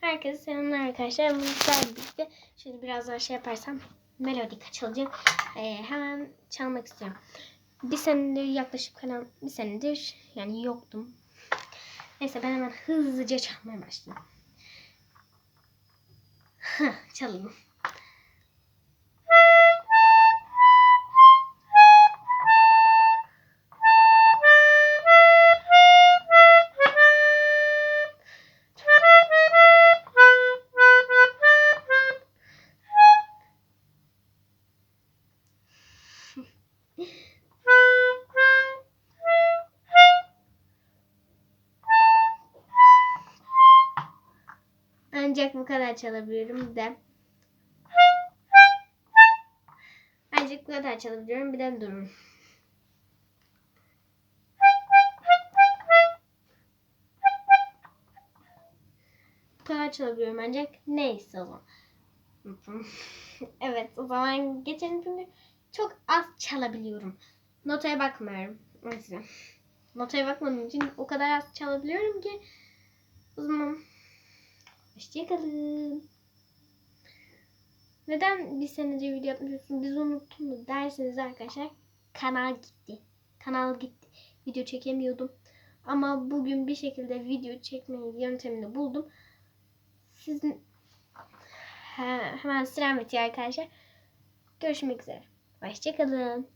Herkese selamlar arkadaşlar. Bu güzel birlikte şöyle biraz daha şey yaparsam melodika çalacağım. Ee, hemen çalmak istiyorum. Bir senedir yaklaşık kanal bir senedir yani yoktum. Neyse ben hemen hızlıca çalmaya başlayayım. Hah, Çalayım. Ancak bu kadar çalabiliyorum bir de. Ancak bu kadar çalabiliyorum bir de durun. Bu kadar çalabiliyorum ancak neyse o zaman. evet o zaman geçelim çünkü çok az çalabiliyorum. Notaya bakmıyorum. O. Notaya bakmadığım için o kadar az çalabiliyorum ki o zaman Hoşçakalın. Neden bir senedir video yapmıyorsun biz unuttun mu derseniz arkadaşlar kanal gitti. Kanal gitti. Video çekemiyordum. Ama bugün bir şekilde video çekmeyi yöntemini buldum. Sizin He- hemen bitiyor arkadaşlar. Görüşmek üzere. Hoşçakalın.